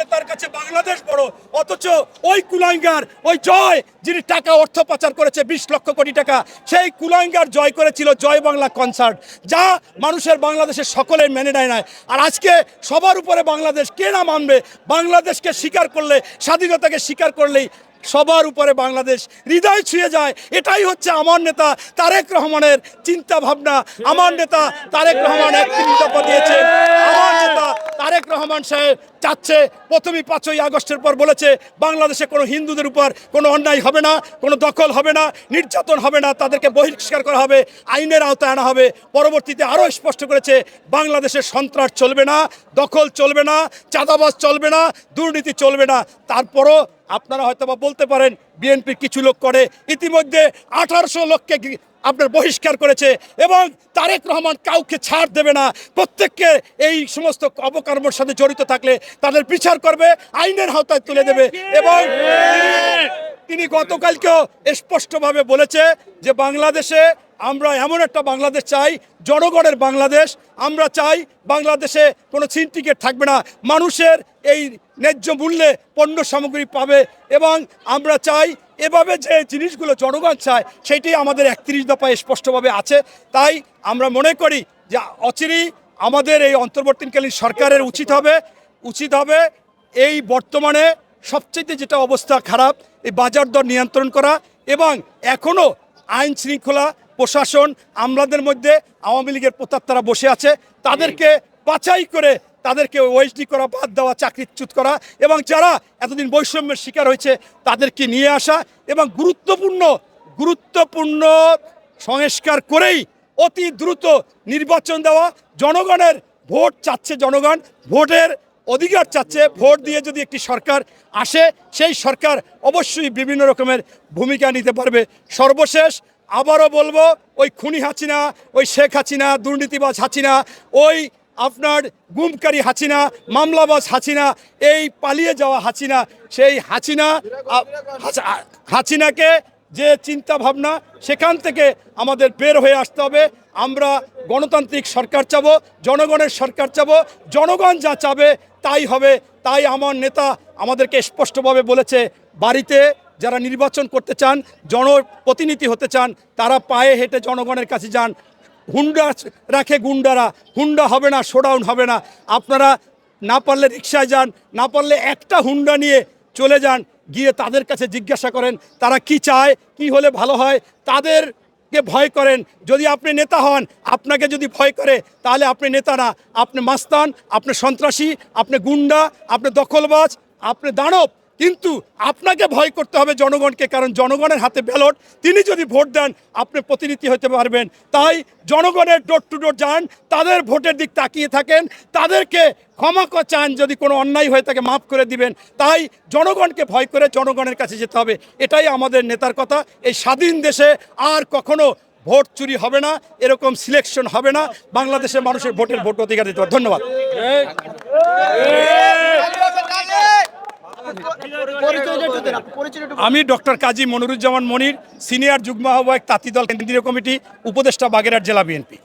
নেতার কাছে বাংলাদেশ বড়, অথচ ওই কুলাঙ্গার, ওই জয় যিনি টাকা অর্থ পাচার করেছে, বিশ লক্ষ কোটি টাকা, সেই কুলাঙ্গার জয় করেছিল জয় বাংলা কনসার্ট যা মানুষের বাংলাদেশের সকলে মেনে নেয় না আর আজকে সবার উপরে বাংলাদেশ কে না মানবে? বাংলাদেশকে স্বীকার করলে, স্বাধীনতাকে স্বীকার করলেই সবার উপরে বাংলাদেশ হৃদয় ছুঁয়ে যায়। এটাই হচ্ছে আমার নেতা তারেক রহমানের চিন্তা ভাবনা আমার নেতা তারেক রহমান একটি দফা দিয়েছেন আমার রহমান সাহেব চাচ্ছে প্রথমে পাঁচই আগস্টের পর বলেছে, বাংলাদেশে কোনো হিন্দুদের উপর কোনো অন্যায় হবে না, কোনো দখল হবে না, নির্যাতন হবে না, তাদেরকে বহিষ্কার করা হবে, আইনের আওতায় আনা হবে। পরবর্তীতে আরও স্পষ্ট করেছে, বাংলাদেশে সন্ত্রাস চলবে না, দখল চলবে না, চাঁদাবাজ চলবে না, দুর্নীতি চলবে না। তারপরও আপনারা হয়তো বলতে পারেন বিএনপির কিছু লোক করে। ইতিমধ্যে আঠারোশো লোককে আপনার বহিষ্কার করেছে এবং তারেক রহমান কাউকে ছাড় দেবে না। প্রত্যেককে এই সমস্ত অপকর্মের সাথে জড়িত থাকলে তাদের বিচার করবে, আইনের আওতায় তুলে দেবে এবং তিনি গতকালকেও স্পষ্টভাবে বলেছে যে বাংলাদেশে আমরা এমন একটা বাংলাদেশ চাই, জনগণের বাংলাদেশ। আমরা চাই বাংলাদেশে কোনো সিন্ডিকেট থাকবে না। মানুষের এই ন্যায্য মূল্যে পণ্য সামগ্রী পাবে এবং আমরা চাই এভাবে যে জিনিসগুলো জনগণ চায়, সেটি আমাদের একত্রিশ দফায় স্পষ্টভাবে আছে। তাই আমরা মনে করি যে অচিরেই আমাদের এই অন্তর্বর্তীকালীন সরকারের উচিত হবে উচিত হবে এই বর্তমানে সবচেয়ে যেটা অবস্থা খারাপ, এই বাজার দর নিয়ন্ত্রণ করা এবং এখনও আইন শৃঙ্খলা, প্রশাসন, আমলাদের মধ্যে আওয়ামী লীগের প্রতাত্তারা বসে আছে, তাদেরকে বাছাই করে তাদেরকে ওএসডি করা, বাদ দেওয়া, চাকরিচ্যুত করা এবং যারা এতদিন বৈষম্যের শিকার হয়েছে তাদেরকে নিয়ে আসা এবং গুরুত্বপূর্ণ গুরুত্বপূর্ণ সংস্কার করেই অতি দ্রুত নির্বাচন দেওয়া। জনগণের ভোট চাচ্ছে জনগণ, ভোটের অধিকার চাচ্ছে। ভোট দিয়ে যদি একটি সরকার আসে, সেই সরকার অবশ্যই বিভিন্ন রকমের ভূমিকা নিতে পারবে। সর্বশেষ আবারও বলব, ওই খুনি হাসিনা ওই শেখ হাসিনা দুর্নীতিবাজ হাসিনা ওই আপনার গুমকারী হাসিনা মামলাবাজ হাসিনা এই পালিয়ে যাওয়া হাসিনা সেই হাসিনা হাসিনাকে যে চিন্তা ভাবনা সেখান থেকে আমাদের বের হয়ে আসতে হবে। আমরা গণতান্ত্রিক সরকার চাব, জনগণের সরকার চাব, জনগণ যা চাবে তাই হবে। তাই আমার নেতা আমাদেরকে স্পষ্টভাবে বলেছে, বাড়িতে যারা নির্বাচন করতে চান, জনপ্রতিনিধি হতে চান, তারা পায়ে হেঁটে জনগণের কাছে যান। হুন্ডা রাখে গুন্ডারা। হুন্ডা হবে না, শোডাউন হবে না। আপনারা না পারলে রিক্সায় যান, না পারলে একটা হুন্ডা নিয়ে চলে যান, গিয়ে তাদের কাছে জিজ্ঞাসা করেন, তারা কি চায়, কি হলে ভালো হয়, তাদেরকে ভয় করেন। যদি আপনি নেতা হন, আপনাকে যদি ভয় করে, তাহলে আপনি নেতা না। আপনি মাস্তান, আপনি সন্ত্রাসী, আপনি গুন্ডা, আপনি দখলবাজ, আপনি দানব। কিন্তু আপনাকে ভয় করতে হবে জনগণকে, কারণ জনগণের হাতে ব্যালট। তিনি যদি ভোট দেন, আপনি প্রতিনিধি হতে পারবেন। তাই জনগণের ডোর টু ডোর যান, তাদের ভোটের দিক তাকিয়ে থাকেন, তাদেরকে ক্ষমা চান, যদি কোনো অন্যায় হয়ে থাকে, মাফ করে দিবেন। তাই জনগণকে ভয় করে জনগণের কাছে যেতে হবে। এটাই আমাদের নেতার কথা। এই স্বাধীন দেশে আর কখনো ভোট চুরি হবে না, এরকম সিলেকশন হবে না। বাংলাদেশের মানুষের ভোটের ভোট অধিকার দিতে হবে। ধন্যবাদ। আমি ডক্টর কাজী মনিরুজ্জামান মনির, সিনিয়র যুগ্ম আহ্বায়ক তাঁতিদল কেন্দ্রীয় কমিটি, উপদেষ্টা বাগেরহাট জেলা বিএনপি।